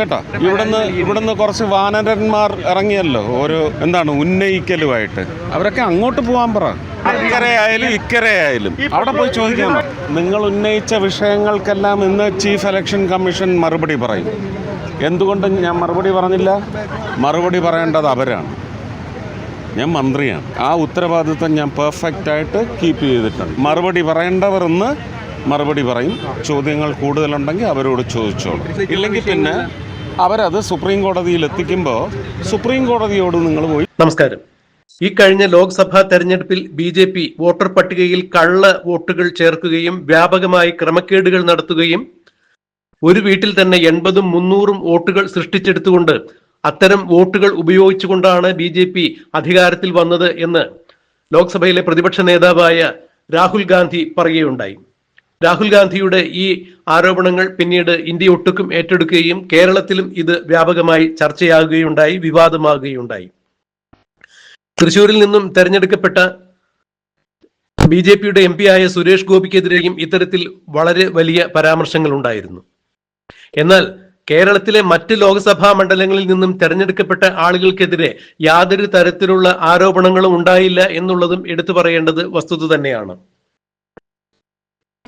കേട്ടോ. ഇവിടുന്ന് ഇവിടുന്ന് കുറച്ച് വാനരന്മാർ ഇറങ്ങിയല്ലോ. ഒരു എന്താണ് ഉന്നയിക്കലുമായിട്ട്. അവരൊക്കെ അങ്ങോട്ട് പോകാൻ പറ. ഇക്കരയായാലും ഇക്കരയായാലും. അവിടെ പോയി ചോദിക്കാൻ നിങ്ങൾ ഉന്നയിച്ച വിഷയങ്ങൾക്കെല്ലാം ഇന്ന് ചീഫ് ഇലക്ഷൻ കമ്മീഷൻ മറുപടി പറയും. എന്തുകൊണ്ട് ഞാൻ മറുപടി പറഞ്ഞില്ല? മറുപടി പറയേണ്ടത് അവരാണ്. ഞാൻ മന്ത്രിയാണ്. ആ ഉത്തരവാദിത്വം ഞാൻ പെർഫെക്റ്റ് ആയിട്ട് കീപ്പ് ചെയ്തിട്ടുണ്ട്. മറുപടി പറയേണ്ടവർ ഇന്ന് മറുപടി പറയും. ചോദ്യങ്ങൾ കൂടുതലുണ്ടെങ്കിൽ അവരോട് ചോദിച്ചോളൂ. ഇല്ലെങ്കിൽ പിന്നെ അവരത് സുപ്രീം കോടതിയിൽ എത്തിക്കുമ്പോൾ സുപ്രീം കോടതിയോട് നിങ്ങൾ പോയി. നമസ്കാരം. ഈ കഴിഞ്ഞ ലോക്സഭാ തെരഞ്ഞെടുപ്പിൽ ബി ജെ പി വോട്ടർ പട്ടികയിൽ കള്ള വോട്ടുകൾ ചേർക്കുകയും വ്യാപകമായി ക്രമക്കേടുകൾ നടത്തുകയും ഒരു വീട്ടിൽ തന്നെ എൺപതും മുന്നൂറും വോട്ടുകൾ സൃഷ്ടിച്ചെടുത്തുകൊണ്ട് അത്തരം വോട്ടുകൾ ഉപയോഗിച്ചുകൊണ്ടാണ് ബി ജെ പി അധികാരത്തിൽ വന്നത് എന്ന് ലോക്സഭയിലെ പ്രതിപക്ഷ നേതാവായ രാഹുൽ ഗാന്ധി പറയുകയുണ്ടായി. രാഹുൽ ഗാന്ധിയുടെ ഈ ആരോപണങ്ങൾ പിന്നീട് ഇന്ത്യ ഒട്ടുക്കും ഏറ്റെടുക്കുകയും കേരളത്തിലും ഇത് വ്യാപകമായി ചർച്ചയാകുകയുണ്ടായി വിവാദമാകുകയുണ്ടായി. തൃശൂരിൽ നിന്നും തെരഞ്ഞെടുക്കപ്പെട്ട ബി ജെ പിയുടെ എം പി ആയ സുരേഷ് ഗോപിക്കെതിരെയും ഇത്തരത്തിൽ വളരെ വലിയ പരാമർശങ്ങൾ ഉണ്ടായിരുന്നു എന്നാൽ കേരളത്തിലെ മറ്റ് ലോക്സഭാ മണ്ഡലങ്ങളിൽ നിന്നും തെരഞ്ഞെടുക്കപ്പെട്ട ആളുകൾക്കെതിരെ യാതൊരു തരത്തിലുള്ള ആരോപണങ്ങളും ഉണ്ടായില്ല എന്നുള്ളതും എടുത്തു പറയേണ്ടത് വസ്തുത തന്നെയാണ്.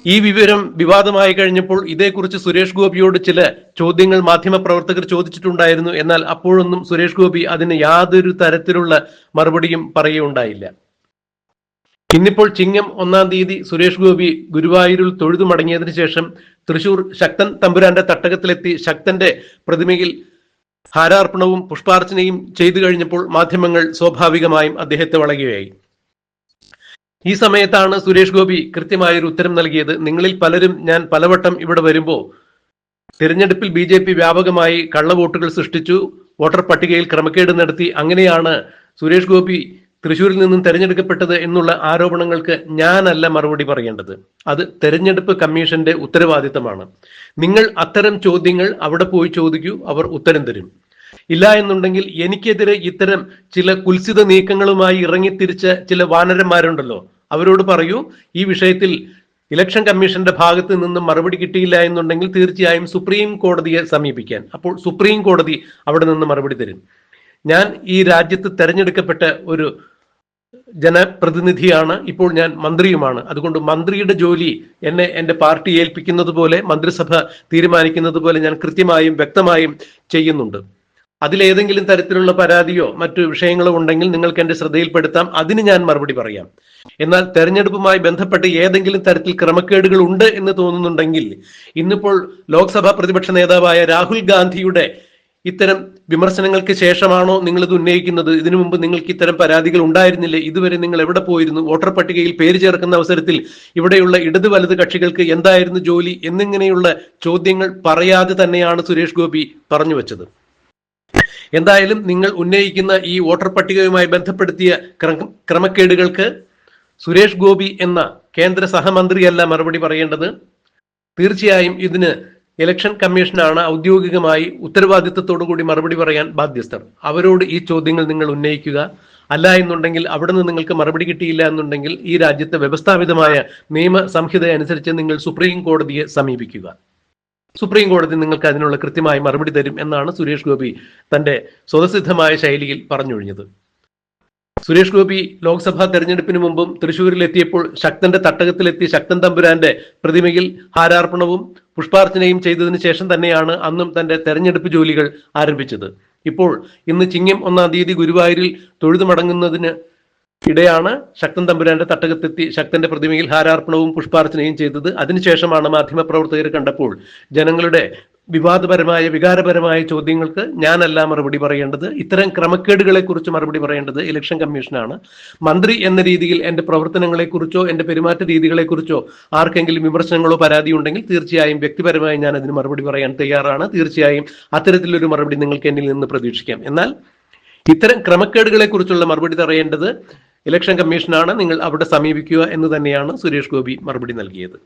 ഈ വിവരം വിവാദമായി കഴിഞ്ഞപ്പോൾ ഇതേക്കുറിച്ച് സുരേഷ് ഗോപിയോട് ചില ചോദ്യങ്ങൾ മാധ്യമപ്രവർത്തകർ ചോദിച്ചിട്ടുണ്ടായിരുന്നു. എന്നാൽ അപ്പോഴൊന്നും സുരേഷ് ഗോപി അതിന് യാതൊരു തരത്തിലുള്ള മറുപടിയും പറയുകയുണ്ടായില്ല. ഇന്നിപ്പോൾ ചിങ്ങം ഒന്നാം തീയതി സുരേഷ് ഗോപി ഗുരുവായൂരിൽ തൊഴുതു മടങ്ങിയതിനു ശേഷം തൃശൂർ ശക്തൻ തമ്പുരാന്റെ തട്ടകത്തിലെത്തി ശക്തന്റെ പ്രതിമയിൽ ഹാരാർപ്പണവും പുഷ്പാർച്ചനയും ചെയ്തു കഴിഞ്ഞപ്പോൾ മാധ്യമങ്ങൾ സ്വാഭാവികമായും അദ്ദേഹത്തെ വളയുകയായി. ഈ സമയത്താണ് സുരേഷ് ഗോപി കൃത്യമായൊരു ഉത്തരം നൽകിയത്. നിങ്ങളിൽ പലരും ഞാൻ പലവട്ടം ഇവിടെ വരുമ്പോൾ തിരഞ്ഞെടുപ്പിൽ ബി ജെ പി വ്യാപകമായി കള്ളവോട്ടുകൾ സൃഷ്ടിച്ചു. വോട്ടർ പട്ടികയിൽ ക്രമക്കേട് നടത്തി. അങ്ങനെയാണ് സുരേഷ് ഗോപി തൃശൂരിൽ നിന്നും തെരഞ്ഞെടുക്കപ്പെട്ടത് എന്നുള്ള ആരോപണങ്ങൾക്ക് ഞാനല്ല മറുപടി പറയേണ്ടത്. അത് തെരഞ്ഞെടുപ്പ് കമ്മീഷന്റെ ഉത്തരവാദിത്തമാണ്. നിങ്ങൾ അത്തരം ചോദ്യങ്ങൾ അവിടെ പോയി ചോദിക്കൂ. അവർ ഉത്തരം തരും. ഇല്ല എന്നുണ്ടെങ്കിൽ എനിക്കെതിരെ ഇത്തരം ചില കുൽസിത നീക്കങ്ങളുമായി ഇറങ്ങിത്തിരിച്ച ചില വാനരന്മാരുണ്ടല്ലോ. അവരോട് പറയൂ ഈ വിഷയത്തിൽ ഇലക്ഷൻ കമ്മീഷന്റെ ഭാഗത്ത് നിന്നും മറുപടി കിട്ടിയില്ല എന്നുണ്ടെങ്കിൽ തീർച്ചയായും സുപ്രീം കോടതിയെ സമീപിക്കാൻ. അപ്പോൾ സുപ്രീം കോടതി അവിടെ നിന്ന് മറുപടി തരും. ഞാൻ ഈ രാജ്യത്ത് തെരഞ്ഞെടുക്കപ്പെട്ട ഒരു ജനപ്രതിനിധിയാണ്. ഇപ്പോൾ ഞാൻ മന്ത്രിയുമാണ്. അതുകൊണ്ട് മന്ത്രിയുടെ ജോലി എന്നെ എന്റെ പാർട്ടി ഏൽപ്പിക്കുന്നത് പോലെ മന്ത്രിസഭ തീരുമാനിക്കുന്നത് പോലെ ഞാൻ കൃത്യമായും വ്യക്തമായും ചെയ്യുന്നുണ്ട്. അതിലേതെങ്കിലും തരത്തിലുള്ള പരാതിയോ മറ്റു വിഷയങ്ങളോ ഉണ്ടെങ്കിൽ നിങ്ങൾക്ക് എന്റെ ശ്രദ്ധയിൽപ്പെടുത്താം. അതിന് ഞാൻ മറുപടി പറയാം. എന്നാൽ തെരഞ്ഞെടുപ്പുമായി ബന്ധപ്പെട്ട് ഏതെങ്കിലും തരത്തിൽ ക്രമക്കേടുകൾ ഉണ്ട് എന്ന് തോന്നുന്നുണ്ടെങ്കിൽ ഇന്നിപ്പോൾ ലോക്സഭാ പ്രതിപക്ഷ നേതാവായ രാഹുൽ ഗാന്ധിയുടെ ഇത്തരം വിമർശനങ്ങൾക്ക് ശേഷമാണോ നിങ്ങൾ ഇത് ഉന്നയിക്കുന്നത്? ഇതിനു മുമ്പ് നിങ്ങൾക്ക് ഇത്തരം പരാതികൾ ഉണ്ടായിരുന്നില്ലേ? ഇതുവരെ നിങ്ങൾ എവിടെ പോയിരുന്നു? വോട്ടർ പട്ടികയിൽ പേര് ചേർക്കുന്ന അവസരത്തിൽ ഇവിടെയുള്ള ഇടത് വലത് കക്ഷികൾക്ക് എന്തായിരുന്നു ജോലി? എന്നിങ്ങനെയുള്ള ചോദ്യങ്ങൾ പറയാതെ തന്നെയാണ് സുരേഷ് ഗോപി പറഞ്ഞു വെച്ചത്. എന്തായാലും നിങ്ങൾ ഉന്നയിക്കുന്ന ഈ വോട്ടർ പട്ടികയുമായി ബന്ധപ്പെടുത്തിയ ക്രമക്കേടുകൾക്ക് സുരേഷ് ഗോപി എന്ന കേന്ദ്ര സഹമന്ത്രിയല്ല മറുപടി പറയേണ്ടത്. തീർച്ചയായും ഇതിന് ഇലക്ഷൻ കമ്മീഷനാണ് ഔദ്യോഗികമായി ഉത്തരവാദിത്തത്തോടു കൂടി മറുപടി പറയാൻ ബാധ്യസ്ഥർ. അവരോട് ഈ ചോദ്യങ്ങൾ നിങ്ങൾ ഉന്നയിക്കുക. അല്ല എന്നുണ്ടെങ്കിൽ അവിടെ നിന്ന് നിങ്ങൾക്ക് മറുപടി കിട്ടിയില്ല എന്നുണ്ടെങ്കിൽ ഈ രാജ്യത്തെ വ്യവസ്ഥാപിതമായ നിയമ സംഹിത അനുസരിച്ച് നിങ്ങൾ സുപ്രീം കോടതിയെ സമീപിക്കുക. സുപ്രീം കോടതി നിങ്ങൾക്ക് അതിനുള്ള കൃത്യമായ മറുപടി തരും എന്നാണ് സുരേഷ് ഗോപി തന്റെ സ്വതസിദ്ധമായ ശൈലിയിൽ പറഞ്ഞൊഴിഞ്ഞത്. സുരേഷ് ഗോപി ലോക്സഭാ തെരഞ്ഞെടുപ്പിന് മുമ്പും തൃശൂരിൽ എത്തിയപ്പോൾ ശക്തന്റെ തട്ടകത്തിലെത്തി ശക്തൻ തമ്പുരാന്റെ പ്രതിമയിൽ ഹാരാർപ്പണവും പുഷ്പാർച്ചനയും ചെയ്തതിനു ശേഷം തന്നെയാണ് അന്നും തന്റെ തെരഞ്ഞെടുപ്പ് ജോലികൾ ആരംഭിച്ചത്. ഇപ്പോൾ ഇന്ന് ചിങ്ങം ഒന്നാം തീയതി ഗുരുവായൂരിൽ തൊഴുതു മടങ്ങുന്നതിന് ഇടെയാണ് ശക്തൻ തമ്പുരാന്റെ തട്ടകത്തെത്തി ശക്തന്റെ പ്രതിമയിൽ ഹാരാർപ്പണവും പുഷ്പാർച്ചനയും ചെയ്തത്. അതിനുശേഷമാണ് മാധ്യമപ്രവർത്തകർ കണ്ടപ്പോൾ ജനങ്ങളുടെ വിവാദപരമായ വികാരപരമായ ചോദ്യങ്ങൾക്ക് ഞാനല്ല മറുപടി പറയേണ്ടത്. ഇത്തരം ക്രമക്കേടുകളെക്കുറിച്ച് മറുപടി പറയേണ്ടത് ഇലക്ഷൻ കമ്മീഷനാണ്. മന്ത്രി എന്ന രീതിയിൽ എന്റെ പ്രവർത്തനങ്ങളെക്കുറിച്ചോ എന്റെ പെരുമാറ്റ രീതികളെക്കുറിച്ചോ ആർക്കെങ്കിലും വിമർശനങ്ങളോ പരാതി ഉണ്ടെങ്കിൽ തീർച്ചയായും വ്യക്തിപരമായി ഞാൻ അതിന് മറുപടി പറയാൻ തയ്യാറാണ്. തീർച്ചയായും അത്തരത്തിലൊരു മറുപടി നിങ്ങൾക്ക് എന്നിൽ നിന്ന് പ്രതീക്ഷിക്കാം. എന്നാൽ ഇത്തരം ക്രമക്കേടുകളെക്കുറിച്ചുള്ള മറുപടി പറയേണ്ടത് ഇലക്ഷൻ കമ്മീഷനാണ് നിങ്ങൾ അവിടെ സമീപിക്കുക എന്ന് തന്നെയാണ് സുരേഷ് ഗോപി മറുപടി നൽകിയത്.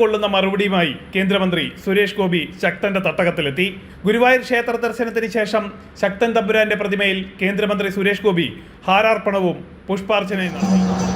കൊള്ളുന്ന മറുപടിയുമായി കേന്ദ്രമന്ത്രി സുരേഷ് ഗോപി ശക്തന്റെ തട്ടകത്തിലെത്തി. ഗുരുവായൂർ ക്ഷേത്ര ദർശനത്തിന് ശേഷം ശക്തൻ തമ്പുരാന്റെ പ്രതിമയിൽ കേന്ദ്രമന്ത്രി സുരേഷ് ഗോപി ഹാരാർപ്പണവും പുഷ്പാർച്ചനയും നടത്തി.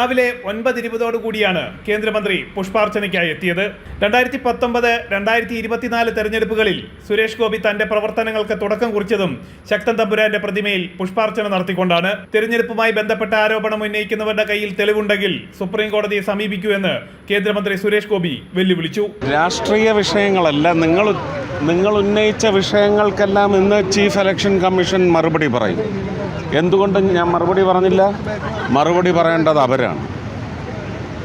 രാവിലെ ഒൻപത് ഇരുപതോടു കൂടിയാണ് കേന്ദ്രമന്ത്രി പുഷ്പാർച്ചനയ്ക്കായി എത്തിയത്. രണ്ടായിരത്തി പത്തൊമ്പത് രണ്ടായിരത്തി ഇരുപത്തിനാല് തെരഞ്ഞെടുപ്പുകളിൽ സുരേഷ് ഗോപി തന്റെ പ്രവർത്തനങ്ങൾക്ക് തുടക്കം കുറിച്ചതും ശക്തൻ തമ്പുരാന്റെ പ്രതിമയിൽ പുഷ്പാർച്ചന നടത്തിക്കൊണ്ടാണ്. തെരഞ്ഞെടുപ്പുമായി ബന്ധപ്പെട്ട ആരോപണം ഉന്നയിക്കുന്നവരുടെ കയ്യിൽ തെളിവുണ്ടെങ്കിൽ സുപ്രീം കോടതിയെ സമീപിക്കൂ എന്ന് കേന്ദ്രമന്ത്രി സുരേഷ് ഗോപി വെല്ലുവിളിച്ചു. രാഷ്ട്രീയ വിഷയങ്ങളല്ല നിങ്ങൾ നിങ്ങൾ ഉന്നയിച്ച വിഷയങ്ങൾക്കെല്ലാം ഇന്ന് ചീഫ് ഇലക്ഷൻ കമ്മീഷൻ മറുപടി പറയും. എന്തുകൊണ്ട് ഞാൻ മറുപടി പറഞ്ഞില്ല. മറുപടി പറയേണ്ടത് അവരാണ്.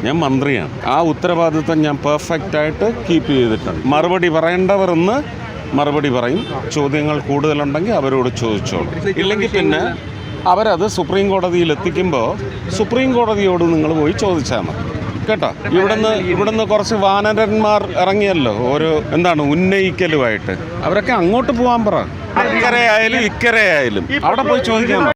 ഞാൻ മന്ത്രിയാണ്. ആ ഉത്തരവാദിത്വം ഞാൻ പെർഫെക്റ്റായിട്ട് കീപ്പ് ചെയ്തിട്ടുണ്ട്. മറുപടി പറയേണ്ടവർ ഇന്ന് മറുപടി പറയും. ചോദ്യങ്ങൾ കൂടുതലുണ്ടെങ്കിൽ അവരോട് ചോദിച്ചോളൂ. ഇല്ലെങ്കിൽ പിന്നെ അവരത് സുപ്രീം കോടതിയിൽ എത്തിക്കുമ്പോൾ സുപ്രീം കോടതിയോട് നിങ്ങൾ പോയി ചോദിച്ചാൽ മതി. കേട്ടോ? ഇവിടുന്ന് ഇവിടുന്ന് കുറച്ച് വാനരന്മാർ ഇറങ്ങിയല്ലോ. ഒരു എന്താണ് ഉന്നയിക്കലുമായിട്ട്. അവരൊക്കെ അങ്ങോട്ട് പോകാൻ പറ. അക്കരെ ആയാലും ഇക്കരെ അവിടെ പോയി ചോദിക്കാൻ പറ.